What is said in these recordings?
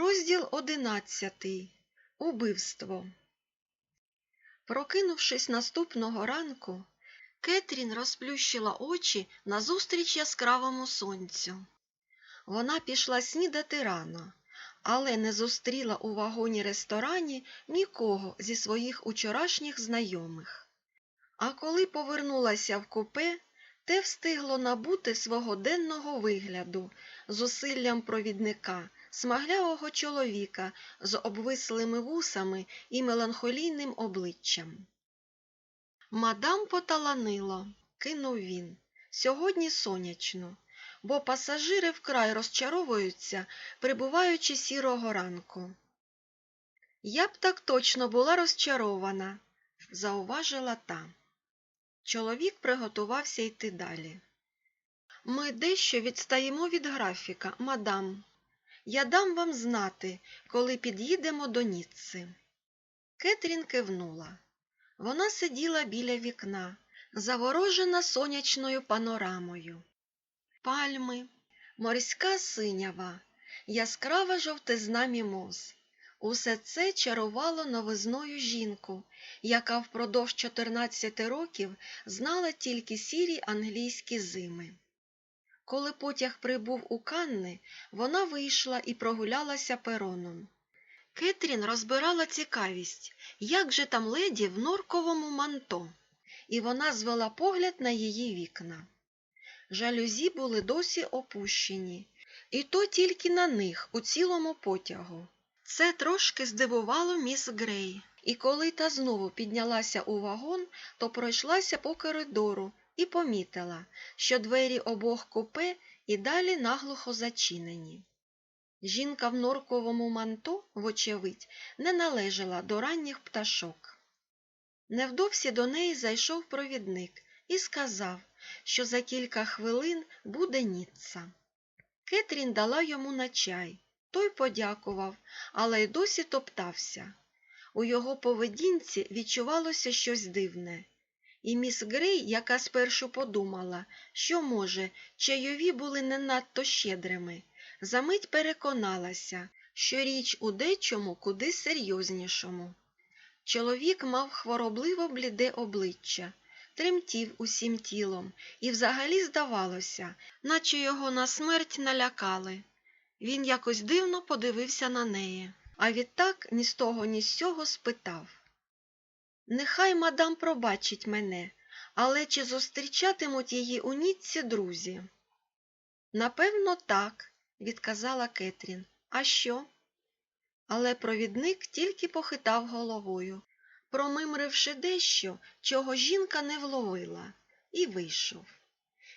Розділ одинадцятий. Убивство. Прокинувшись наступного ранку, Кетрін розплющила очі назустріч яскравому сонцю. Вона пішла снідати рано, але не зустріла у вагоні-ресторані нікого зі своїх учорашніх знайомих. А коли повернулася в купе, те встигло набути свого денного вигляду зусиллям провідника, смаглявого чоловіка з обвислими вусами і меланхолійним обличчям. Мадам поталанило, кинув він. Сьогодні сонячно, бо пасажири вкрай розчаровуються, прибуваючи сірого ранку. Я б так точно була розчарована, зауважила та. Чоловік приготувався йти далі. Ми дещо відстаємо від графіка, мадам. Я дам вам знати, коли під'їдемо до Ніцци. Кетрін кивнула. Вона сиділа біля вікна, заворожена сонячною панорамою. Пальми, морська синява, яскрава жовтизна мімоз. Усе це чарувало новизною жінку, яка впродовж 14 років знала тільки сірі англійські зими. Коли потяг прибув у Канни, вона вийшла і прогулялася пероном. Кетрін розбирала цікавість, як же там леді в норковому манто, і вона звела погляд на її вікна. Жалюзі були досі опущені, і то тільки на них у цілому потягу. Це трошки здивувало міс Грей, і коли та знову піднялася у вагон, то пройшлася по коридору і помітила, що двері обох купе і далі наглухо зачинені. Жінка в норковому манто, вочевидь, не належала до ранніх пташок. Невдовзі до неї зайшов провідник і сказав, що за кілька хвилин буде Ніцца. Кетрін дала йому на чай. Той подякував, але й досі топтався. У його поведінці відчувалося щось дивне. І міс Грей, яка спершу подумала, що, може, чайові були не надто щедрими, замить переконалася, що річ у дечому куди серйознішому. Чоловік мав хворобливо бліде обличчя, тремтів усім тілом, і взагалі здавалося, наче його на смерть налякали. Він якось дивно подивився на неї, а відтак ні з того, ні з сього спитав. Нехай мадам пробачить мене, але чи зустрічатимуть її у Ніцці друзі? Напевно, так, відказала Кетрін. А що? Але провідник тільки похитав головою, промимривши дещо, чого жінка не вловила, і вийшов.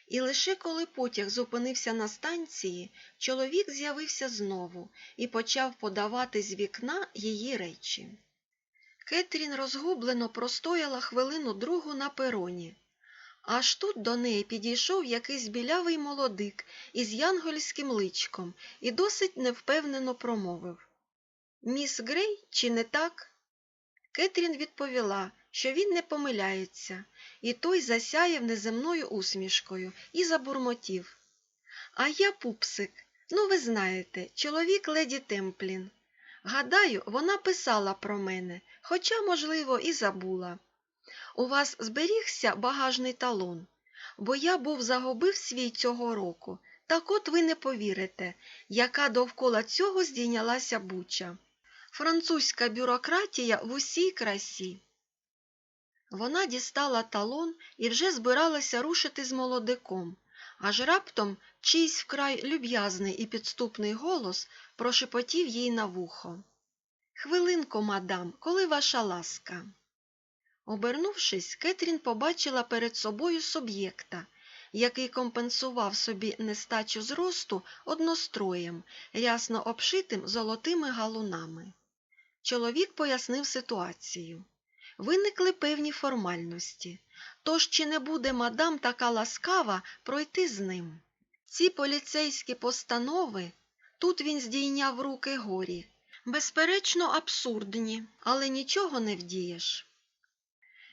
І лише коли потяг зупинився на станції, чоловік з'явився знову і почав подавати з вікна її речі. Кетрін розгублено простояла хвилину другу на пероні. Аж тут до неї підійшов якийсь білявий молодик із янгольським личком і досить невпевнено промовив Міс Грей, чи не так? Кетрін відповіла, що він не помиляється, і той засяяв неземною усмішкою і забурмотів. А я пупсик, ну ви знаєте, чоловік леді Темплін. Гадаю, вона писала про мене, хоча, можливо, і забула. У вас зберігся багажний талон, бо я був загубив свій цього року. Так от ви не повірите, яка довкола цього здійнялася буча. Французька бюрократія в усій красі. Вона дістала талон і вже збиралася рушити з молодиком, аж раптом чийсь вкрай люб'язний і підступний голос прошепотів їй на вухо. Хвилинку, мадам, коли ваша ласка. Обернувшись, Кетрін побачила перед собою суб'єкта, який компенсував собі нестачу зросту одностроєм, рясно обшитим золотими галунами. Чоловік пояснив ситуацію. Виникли певні формальності, тож чи не буде мадам така ласкава пройти з ним? Ці поліцейські постанови, тут він здійняв руки горі, безперечно, абсурдні, але нічого не вдієш.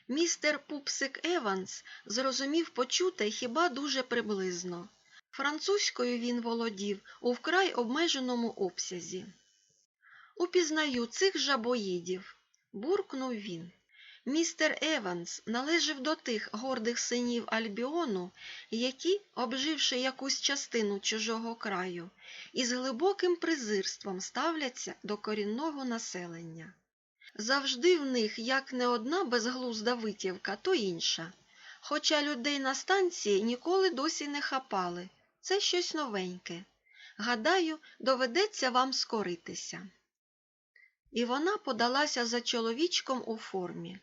Містер Пупсик Еванс зрозумів почуте хіба дуже приблизно. Французькою він володів у вкрай обмеженому обсязі. Упізнаю цих жабоїдів, буркнув він. Містер Еванс належав до тих гордих синів Альбіону, які, обживши якусь частину чужого краю, із глибоким презирством ставляться до корінного населення. Завжди в них як не одна безглузда витівка, то інша. Хоча людей на станції ніколи досі не хапали. Це щось новеньке. Гадаю, доведеться вам скоритися. І вона подалася за чоловічком у формі.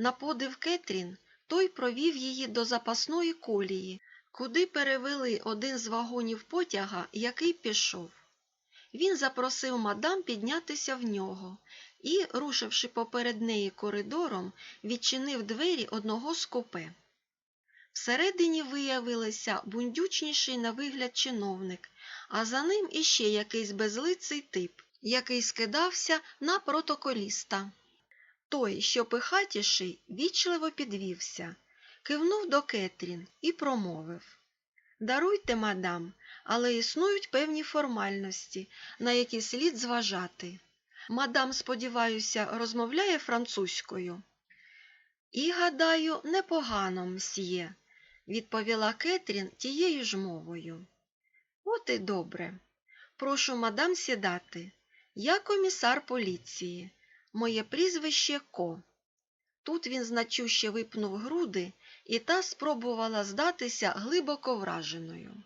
На подив Кетрін, той провів її до запасної колії, куди перевели один з вагонів потяга, який пішов. Він запросив мадам піднятися в нього і, рушивши поперед неї коридором, відчинив двері одного з купе. Всередині виявилися бундючніший на вигляд чиновник, а за ним іще якийсь безлиций тип, який скидався на протоколіста. Той, що пихатіший, вічливо підвівся, кивнув до Кетрін і промовив Даруйте, мадам, але існують певні формальності, на які слід зважати. Мадам, сподіваюся, розмовляє французькою. І, гадаю, непогано, мсьє, відповіла Кетрін тією ж мовою. От і добре. Прошу мадам сідати. Я комісар поліції. Моє прізвище Ко. Тут він значуще випнув груди, і та спробувала здатися глибоко враженою.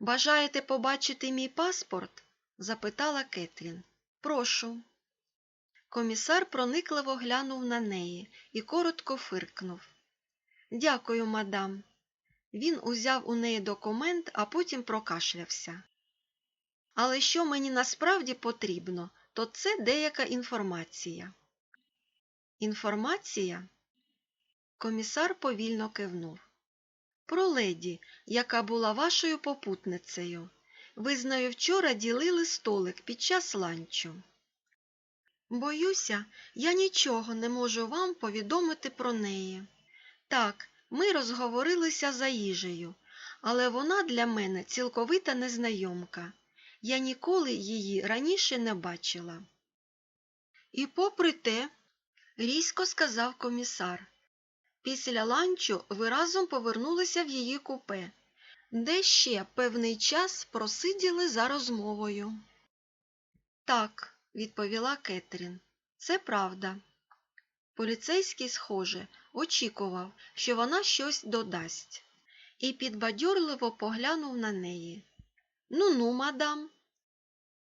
Бажаєте побачити мій паспорт? запитала Кетрін. Прошу. Комісар проникливо глянув на неї і коротко фиркнув. Дякую, мадам. Він узяв у неї документ, а потім прокашлявся. Але що мені насправді потрібно, то це деяка інформація. Інформація? Комісар повільно кивнув. Про леді, яка була вашою попутницею. Ви з нею вчора ділили столик під час ланчу. Боюся, я нічого не можу вам повідомити про неї. Так, ми розговорилися за їжею, але вона для мене цілковита незнайомка. Я ніколи її раніше не бачила. І попри те, різко сказав комісар, після ланчу ви разом повернулися в її купе, де ще певний час просиділи за розмовою. Так, відповіла Кетрін, це правда. Поліцейський, схоже, очікував, що вона щось додасть, і підбадьорливо поглянув на неї. Ну ну, мадам.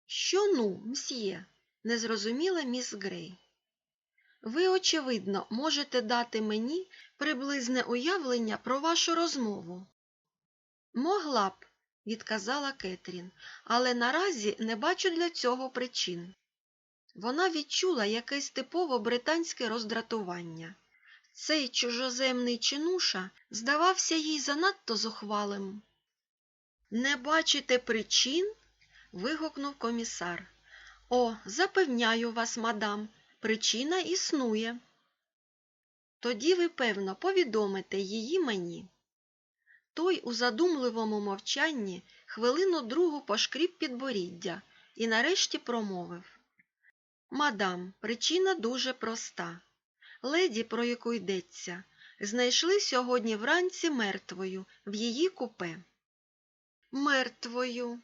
Що ну, мсьє? не зрозуміла міс Грей. Ви, очевидно, можете дати мені приблизне уявлення про вашу розмову. Могла б, відказала Кетрін, але наразі не бачу для цього причин. Вона відчула якесь типово британське роздратування. Цей чужоземний чинуша здавався їй занадто зухвалим. Не бачите причин? вигукнув комісар. О, запевняю вас, мадам, причина існує. Тоді ви, певно, повідомите її мені. Той у задумливому мовчанні хвилину другу пошкріб підборіддя і нарешті промовив Мадам, причина дуже проста. Леді, про яку йдеться, знайшли сьогодні вранці мертвою в її купе. Мертвою.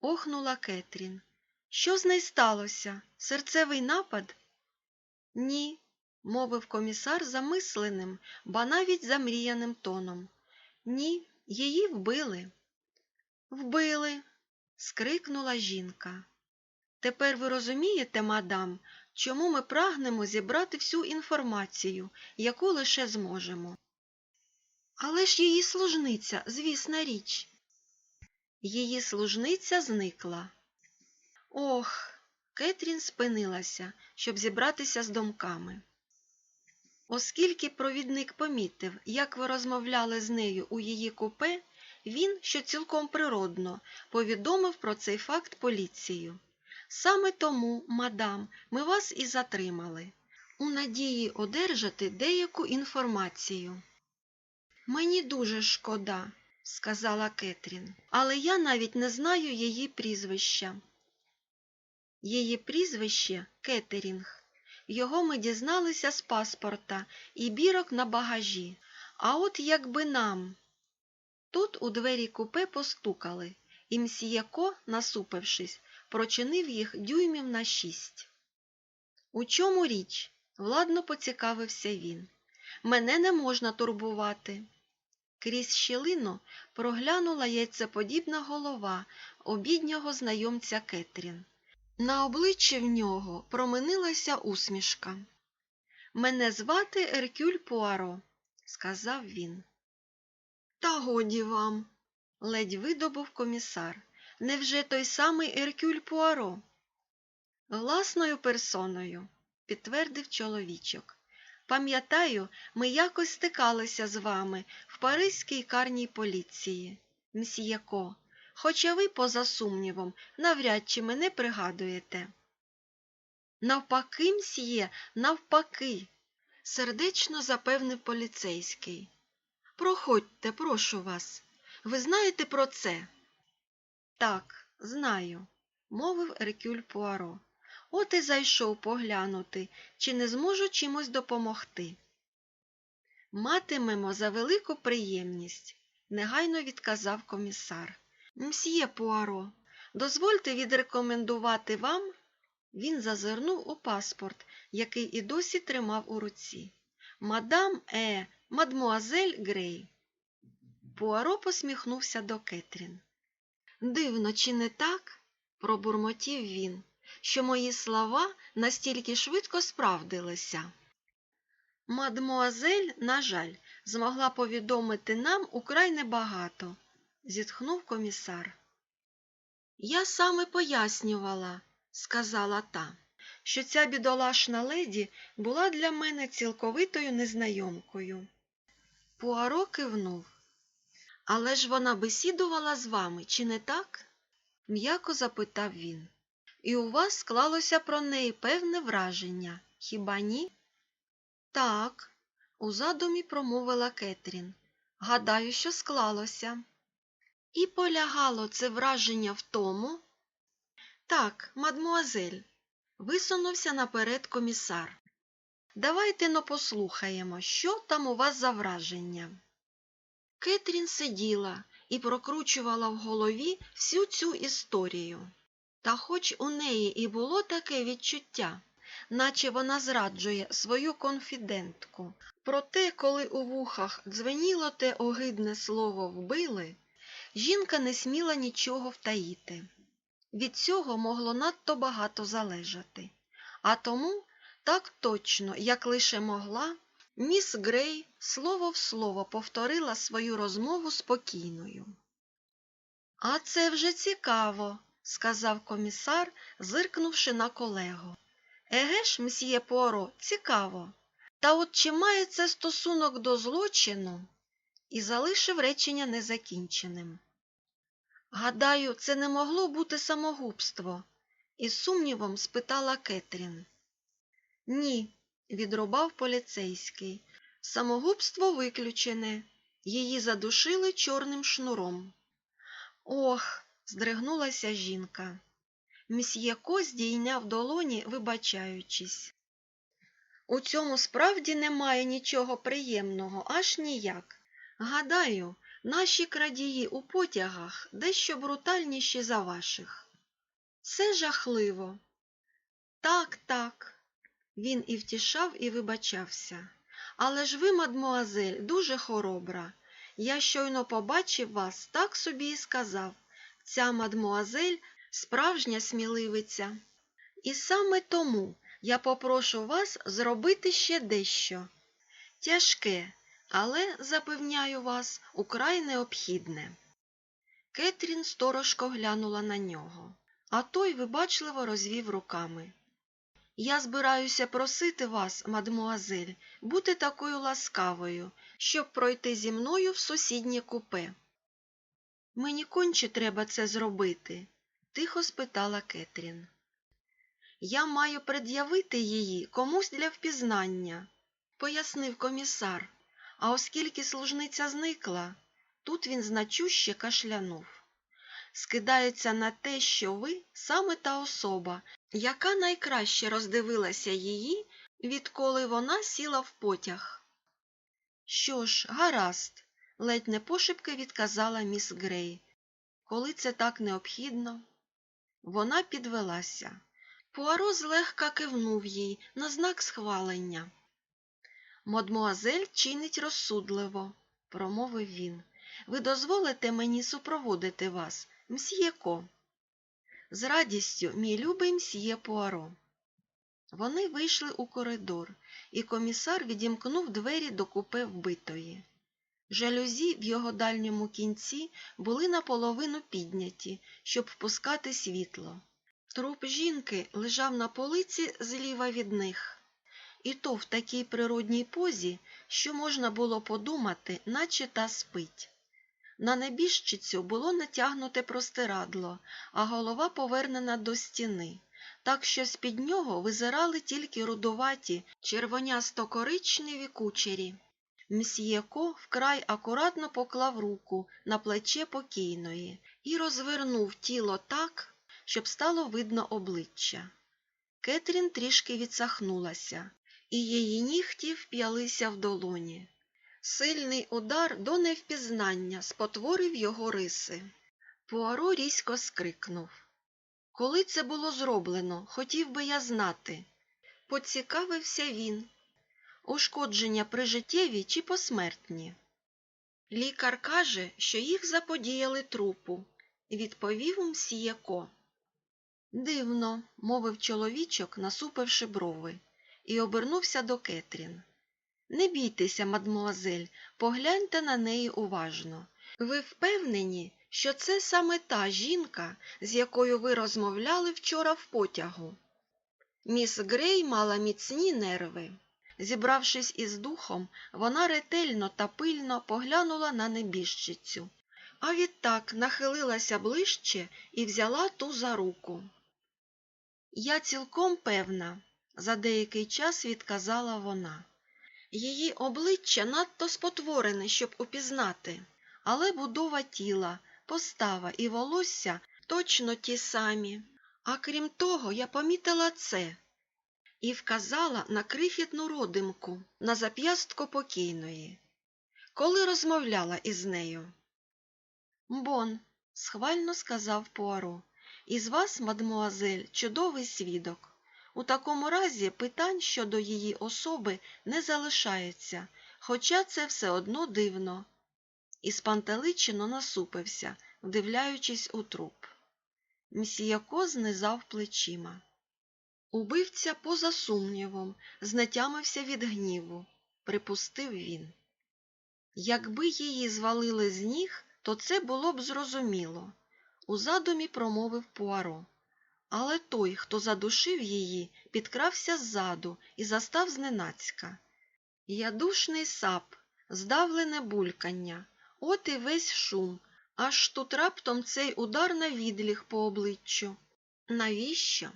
охнула Кетрін. Що з нею сталося? Серцевий напад? Ні, мовив комісар замисленим, ба навіть замріяним тоном. Ні, її вбили. Вбили. скрикнула жінка. Тепер ви розумієте, мадам, чому ми прагнемо зібрати всю інформацію, яку лише зможемо. Але ж її служниця, звісна річ. Її служниця зникла. Ох, Кетрін спинилася, щоб зібратися з думками. Оскільки провідник помітив, як ви розмовляли з нею у її купе, він, що цілком природно, повідомив про цей факт поліцію. Саме тому, мадам, ми вас і затримали, у надії одержати деяку інформацію. Мені дуже шкода, сказала Кетрін, але я навіть не знаю її прізвища. Її прізвище Кеттерінг. Його ми дізналися з паспорта і бірок на багажі. А от якби нам. Тут у двері купе постукали, і мсьєко, насупившись, прочинив їх дюймів на шість. У чому річ? владно поцікавився він. Мене не можна турбувати. Крізь щілину проглянула яйцеподібна голова обіднього знайомця Кетрін. На обличчі в нього променилася усмішка. Мене звати Еркюль Пуаро, сказав він. Та годі вам, ледь видобув комісар. Невже той самий Еркюль Пуаро? Власною персоною, підтвердив чоловічок. Пам'ятаю, ми якось стикалися з вами в Паризькій карній поліції, мсьєко, хоча ви, поза сумнівом, навряд чи мене пригадуєте. Навпаки, мсьє, навпаки, сердечно запевнив поліцейський. Проходьте, прошу вас. Ви знаєте про це? Так, знаю, мовив Еркюль Пуаро. От і зайшов поглянути, чи не зможу чимось допомогти. Матимемо за велику приємність, негайно відказав комісар. Мсьє Пуаро, дозвольте відрекомендувати вам. Він зазирнув у паспорт, який і досі тримав у руці. Мадам Е, мадмуазель Грей. Пуаро посміхнувся до Кетрін. Дивно, чи не так? пробурмотів він, що мої слова настільки швидко справдилися. Мадмуазель, на жаль, змогла повідомити нам украй небагато, зітхнув комісар. Я саме пояснювала, сказала та, що ця бідолашна леді була для мене цілковитою незнайомкою. Пуаро кивнув. Але ж вона бесідувала з вами, чи не так? м'яко запитав він. І у вас склалося про неї певне враження, хіба ні? Так, у задумі промовила Кетрін. Гадаю, що склалося. І полягало це враження в тому. Так, мадмуазель, висунувся наперед комісар. Давайте но послухаємо, що там у вас за враження. Кетрін сиділа і прокручувала в голові всю цю історію. Та хоч у неї і було таке відчуття, наче вона зраджує свою конфідентку. Проте, коли у вухах дзвеніло те огидне слово вбили, жінка не сміла нічого втаїти. Від цього могло надто багато залежати. А тому, так точно, як лише могла, міс Грей слово в слово повторила свою розмову спокійною. А це вже цікаво, сказав комісар, зиркнувши на колегу. Еге ж, мсьє Поро, цікаво. Та от чи має це стосунок до злочину? І залишив речення незакінченим. Гадаю, це не могло бути самогубство, із сумнівом спитала Кетрін. Ні, відрубав поліцейський. Самогубство виключене. Її задушили чорним шнуром. Ох, здригнулася жінка. Мсьєко здійняв долоні, вибачаючись. У цьому справді немає нічого приємного, аж ніяк. Гадаю, наші крадії у потягах дещо брутальніші за ваших. Це жахливо. Так, так. Він і втішав, і вибачався. Але ж ви, мадмуазель, дуже хоробра. Я щойно побачив вас, так собі і сказав. Ця мадмуазель справжня сміливиця. І саме тому я попрошу вас зробити ще дещо. Тяжке, але, запевняю вас, украй необхідне. Кетрін сторожко глянула на нього, а той вибачливо розвів руками. Я збираюся просити вас, мадмуазель, бути такою ласкавою, щоб пройти зі мною в сусіднє купе. Мені конче треба це зробити, тихо спитала Кетрін. Я маю пред'явити її комусь для впізнання, пояснив комісар, а оскільки служниця зникла, тут він значуще кашлянув. Скидається на те, що ви саме та особа, яка найкраще роздивилася її, відколи вона сіла в потяг. Що ж, гаразд, ледь не пошепки відказала міс Грей. Коли це так необхідно, вона підвелася. Пуаро злегка кивнув їй на знак схвалення. Мадмуазель чинить розсудливо, промовив він. Ви дозволите мені супроводити вас, мсьєко. З радістю, мій любий мсьє Пуаро. Вони вийшли у коридор, і комісар відімкнув двері до купе вбитої. Жалюзі в його дальньому кінці були наполовину підняті, щоб впускати світло. Труп жінки лежав на полиці зліва від них, і то в такій природній позі, що можна було подумати, наче та спить. На небіжчицю було натягнуте простирадло, а голова повернена до стіни, так що з-під нього визирали тільки рудуваті, червонясто-коричневі кучері. Мсьєко вкрай акуратно поклав руку на плече покійної і розвернув тіло так, щоб стало видно обличчя. Кетрін трішки відсахнулася, і її нігті вп'ялися в долоні. Сильний удар до невпізнання спотворив його риси. Пуаро різко скрикнув. Коли це було зроблено, хотів би я знати. Поцікавився він. Ушкодження прижиттєві чи посмертні? Лікар каже, що їх заподіяли трупу, відповів мсьєко. Дивно, мовив чоловічок, насупивши брови, і обернувся до Кетрін. Не бійтеся, мадмуазель, погляньте на неї уважно. Ви впевнені, що це саме та жінка, з якою ви розмовляли вчора в потягу? Міс Грей мала міцні нерви. Зібравшись із духом, вона ретельно та пильно поглянула на небіжчицю, а відтак нахилилася ближче і взяла ту за руку. Я цілком певна, за деякий час відказала вона. Її обличчя надто спотворене, щоб упізнати, але будова тіла, постава і волосся точно ті самі. А крім того, я помітила це і вказала на крихітну родимку на зап'ястко покійної, коли розмовляла із нею. Бон, схвально сказав Пуаро, із вас, мадмуазель, чудовий свідок. У такому разі питань щодо її особи не залишається, хоча це все одно дивно. І спантеличено насупився, вдивляючись у труп. Мсіяко знизав плечима. Убивця, поза сумнівом, знетямився від гніву, припустив він. Якби її звалили з ніг, то це було б зрозуміло, у задумі промовив Пуаро. Але той, хто задушив її, підкрався ззаду і застав зненацька. Ядушний сап, здавлене булькання, от і весь шум, аж тут раптом цей удар на відліг по обличчю. Навіщо?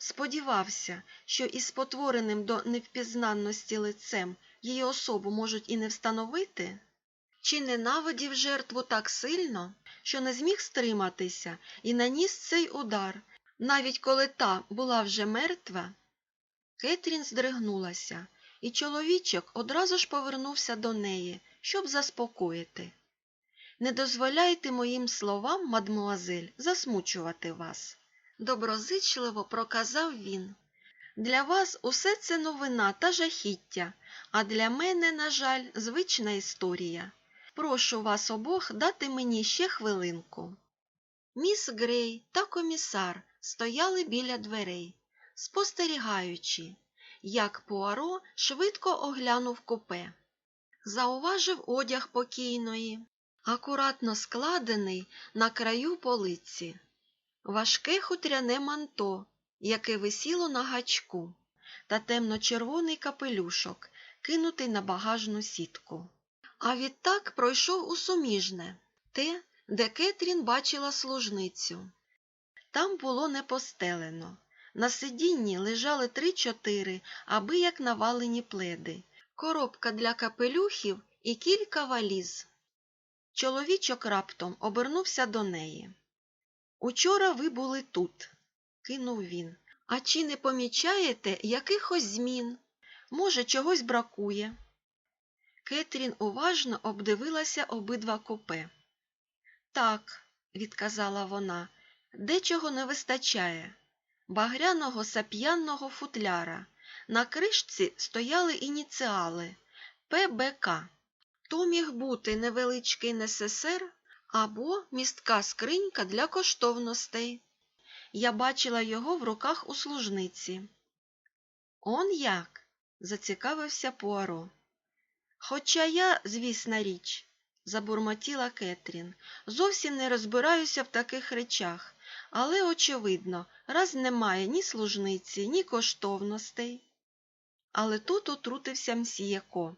Сподівався, що із спотвореним до невпізнанності лицем її особу можуть і не встановити? Чи ненавидів жертву так сильно, що не зміг стриматися і наніс цей удар, навіть коли та була вже мертва? Кетрін здригнулася, і чоловічок одразу ж повернувся до неї, щоб заспокоїти. Не дозволяйте моїм словам, мадмуазель, засмучувати вас доброзичливо проказав він. Для вас усе це новина та жахіття, а для мене, на жаль, звична історія. Прошу вас обох дати мені ще хвилинку. Міс Грей та комісар стояли біля дверей, спостерігаючи, як Пуаро швидко оглянув купе. Зауважив одяг покійної, акуратно складений на краю полиці важке хутряне манто, яке висіло на гачку, та темно-червоний капелюшок, кинутий на багажну сітку. А відтак пройшов у суміжне, те, де Кетрін бачила служницю. Там було не постелено. На сидінні лежали три-чотири, аби як навалені пледи, коробка для капелюхів і кілька валіз. Чоловічок раптом обернувся до неї. Учора ви були тут. кинув він. А чи не помічаєте якихось змін? Може, чогось бракує? Кетрін уважно обдивилася обидва купе. Так, відказала вона, дечого не вистачає. Багряного сап'янного футляра. На кришці стояли ініціали ПБК. То міг бути невеличкий НССР або містка скринька для коштовностей. Я бачила його в руках у служниці. Он як? зацікавився Пуаро. Хоча я, звісна річ, забурмотіла Кетрін, зовсім не розбираюся в таких речах, але, очевидно, раз немає ні служниці, ні коштовностей. Але тут отрутився мсіяко.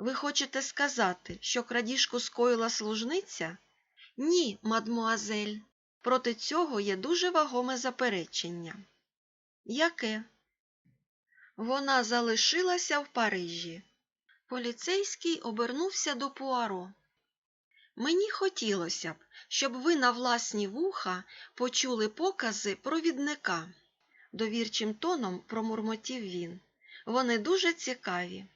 Ви хочете сказати, що крадіжку скоїла служниця? Ні, мадмуазель. Проти цього є дуже вагоме заперечення. Яке? Вона залишилася в Парижі. Поліцейський обернувся до Пуаро. Мені хотілося б, щоб ви на власні вуха почули покази провідника, довірчим тоном промурмотів він. Вони дуже цікаві.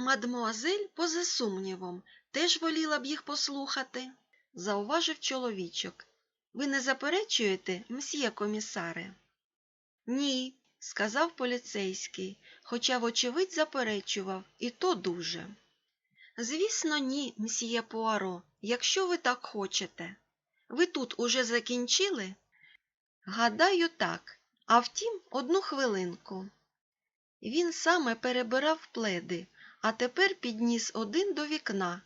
Мадмуазель, поза сумнівом, теж воліла б їх послухати, зауважив чоловічок. Ви не заперечуєте, мсьє комісаре? Ні, сказав поліцейський, хоча, вочевидь, заперечував, і то дуже. Звісно, ні, мсьє Пуаро, якщо ви так хочете. Ви тут уже закінчили? Гадаю, так. А втім, одну хвилинку. Він саме перебирав пледи, а тепер підніс один до вікна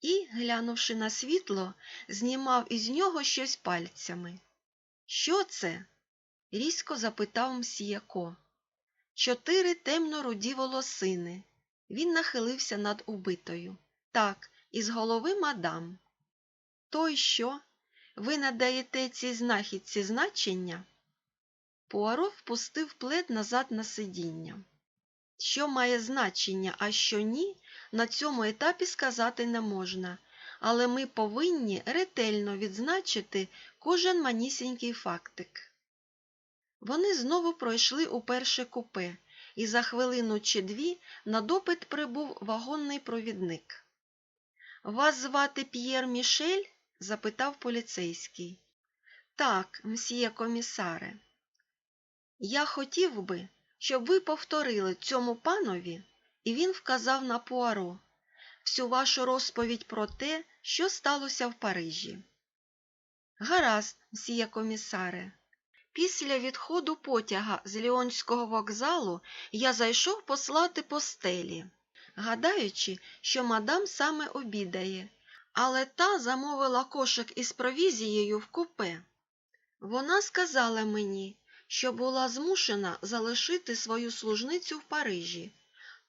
і, глянувши на світло, знімав із нього щось пальцями. Що це? різко запитав мсіяко. Чотири темно-руді волосини. Він нахилився над убитою. Так, із голови мадам. То й що? Ви надаєте цій знахідці значення? Пуаро впустив плед назад на сидіння. Що має значення, а що ні, на цьому етапі сказати не можна, але ми повинні ретельно відзначити кожен манісінький фактик. Вони знову пройшли у перше купе, і за хвилину чи дві на допит прибув вагонний провідник. Вас звати П'єр Мішель? запитав поліцейський. Так, мсьє комісаре. Я хотів би, щоб ви повторили цьому панові, і він вказав на Пуаро, всю вашу розповідь про те, що сталося в Парижі. Гаразд, мсьє комісаре. Після відходу потяга з Ліонського вокзалу я зайшов послати постелі, гадаючи, що мадам саме обідає, але та замовила кошик із провізією в купе. Вона сказала мені, що була змушена залишити свою служницю в Парижі,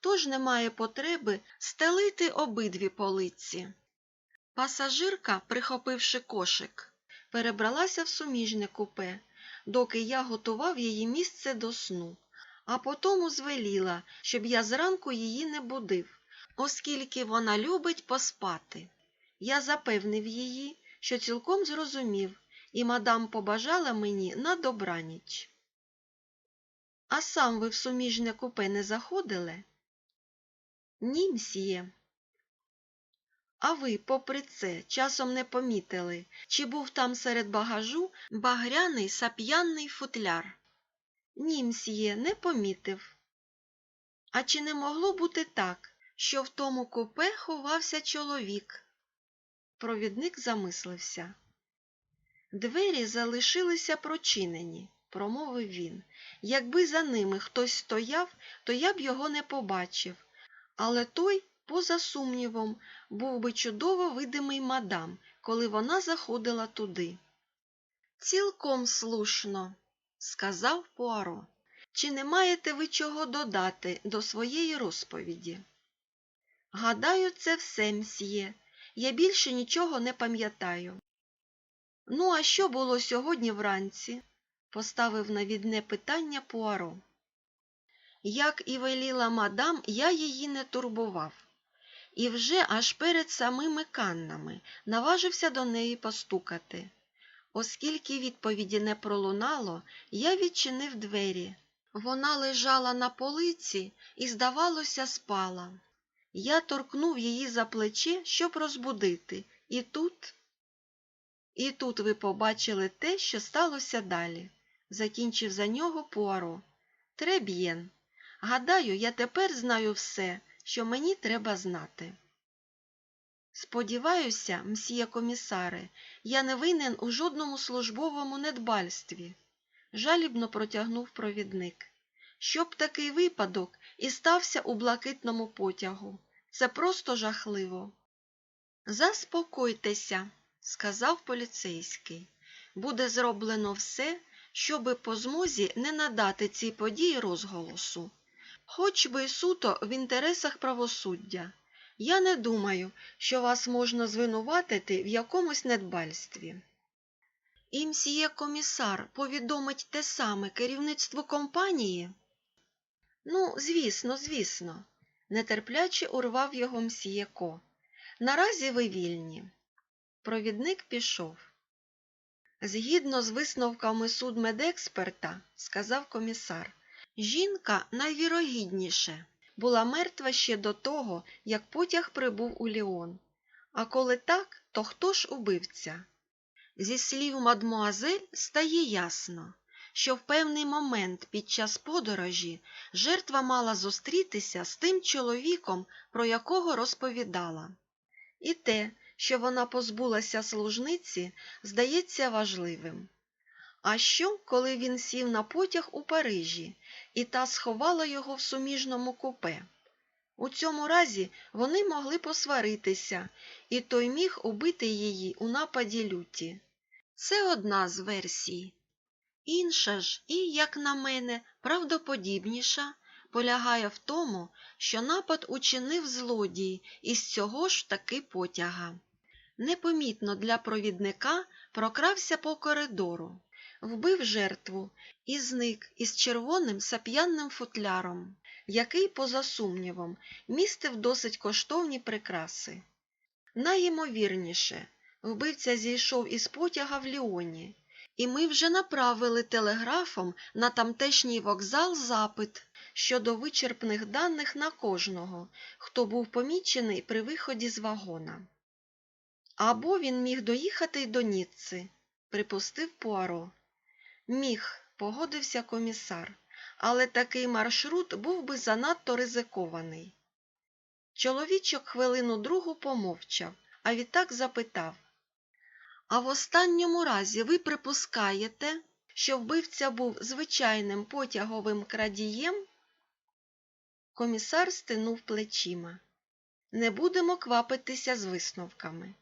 тож немає потреби стелити обидві полиці. Пасажирка, прихопивши кошик, перебралася в суміжне купе, доки я готував її місце до сну, а потому звеліла, щоб я зранку її не будив, оскільки вона любить поспати. Я запевнив її, що цілком зрозумів, і мадам побажала мені на добраніч. А сам ви в суміжне купе не заходили? Ні, мсьє. А ви, попри це, часом не помітили, чи був там серед багажу багряний сап'янний футляр? Ні, мсьє, не помітив. А чи не могло бути так, що в тому купе ховався чоловік? Провідник замислився. Двері залишилися прочинені, промовив він. Якби за ними хтось стояв, то я б його не побачив. Але той, поза сумнівом, був би чудово видимий мадам, коли вона заходила туди. Цілком слушно, сказав Пуаро. Чи не маєте ви чого додати до своєї розповіді? Гадаю, це все, мсьє. Я більше нічого не пам'ятаю. Ну, а що було сьогодні вранці? поставив навідне питання Пуаро. Як і веліла мадам, я її не турбував. І вже аж перед самими каннами наважився до неї постукати. Оскільки відповіді не пролунало, я відчинив двері. Вона лежала на полиці і, здавалося, спала. Я торкнув її за плече, щоб розбудити, і тут. І тут ви побачили те, що сталося далі, закінчив за нього Пуаро. Треб'єн. Гадаю, я тепер знаю все, що мені треба знати. Сподіваюся, мсьє комісаре, я не винен у жодному службовому недбальстві, жалібно протягнув провідник. Щоб такий випадок і стався у блакитному потягу. Це просто жахливо. Заспокойтеся, сказав поліцейський. Буде зроблено все, щоби по змозі не надати цій події розголосу. Хоч би суто в інтересах правосуддя. Я не думаю, що вас можна звинуватити в якомусь недбальстві. І мсьє комісар повідомить те саме керівництву компанії? Ну, звісно, звісно, нетерпляче урвав його мсьє Ко. Наразі ви вільні. Провідник пішов. Згідно з висновками судмедексперта, сказав комісар, жінка найвірогідніше була мертва ще до того, як потяг прибув у Ліон. А коли так, то хто ж убивця? Зі слів мадмуазель стає ясно, що в певний момент під час подорожі жертва мала зустрітися з тим чоловіком, про якого розповідала. І те, що вона позбулася служниці, здається важливим. А що, коли він сів на потяг у Парижі, і та сховала його в суміжному купе? У цьому разі вони могли посваритися, і той міг убити її у нападі люті. Це одна з версій. Інша ж, і, як на мене, правдоподібніша, полягає в тому, що напад учинив злодій із цього ж таки потяга. Непомітно для провідника прокрався по коридору, вбив жертву і зник із червоним сап'янним футляром, який, поза сумнівом, містив досить коштовні прикраси. Найімовірніше, вбивця зійшов із потяга в Ліоні, і ми вже направили телеграфом на тамтешній вокзал запит щодо вичерпних даних на кожного, хто був помічений при виході з вагона. Або він міг доїхати й до Ніцци, припустив Пуаро. Міг, погодився комісар, але такий маршрут був би занадто ризикований. Чоловічок хвилину другу помовчав, а відтак запитав А в останньому разі ви припускаєте, що вбивця був звичайним потяговим крадієм? Комісар стинув плечима. Не будемо квапитися з висновками.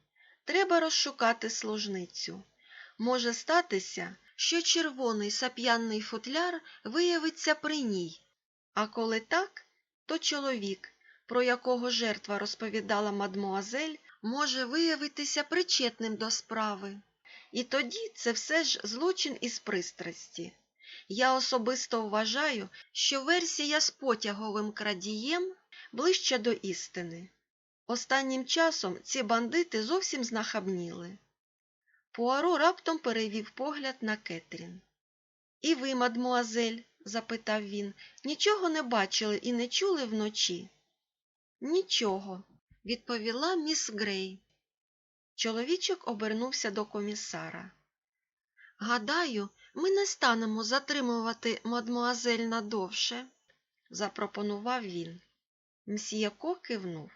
Треба розшукати служницю. Може статися, що червоний сап'янний футляр виявиться при ній, а коли так, то чоловік, про якого жертва розповідала мадмуазель, може виявитися причетним до справи. І тоді це все ж злочин із пристрасті. Я особисто вважаю, що версія з потяговим крадієм ближче до істини. Останнім часом ці бандити зовсім знахабніли. Пуаро раптом перевів погляд на Кетрін. І ви, мадмуазель, запитав він, нічого не бачили і не чули вночі? Нічого, відповіла міс Грей. Чоловічок обернувся до комісара. Гадаю, ми не станемо затримувати мадмуазель надовше, запропонував він. Мсьєко кивнув.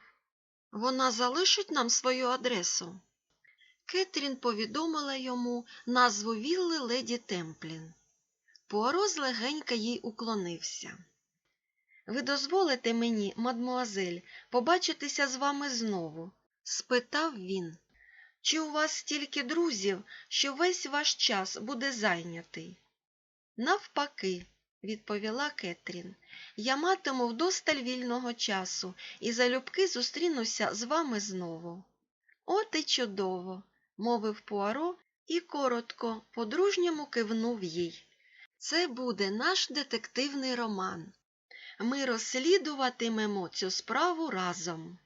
Вона залишить нам свою адресу. Кетрін повідомила йому назву вілли леді Темплін. Пуаро злегенька їй уклонився. Ви дозволите мені, мадмуазель, побачитися з вами знову? спитав він. Чи у вас стільки друзів, що весь ваш час буде зайнятий? Навпаки, відповіла Кетрін, я матиму вдосталь вільного часу і залюбки зустрінуся з вами знову. От і чудово, мовив Пуаро і коротко, по-дружньому кивнув їй. Це буде наш детективний роман. Ми розслідуватимемо цю справу разом.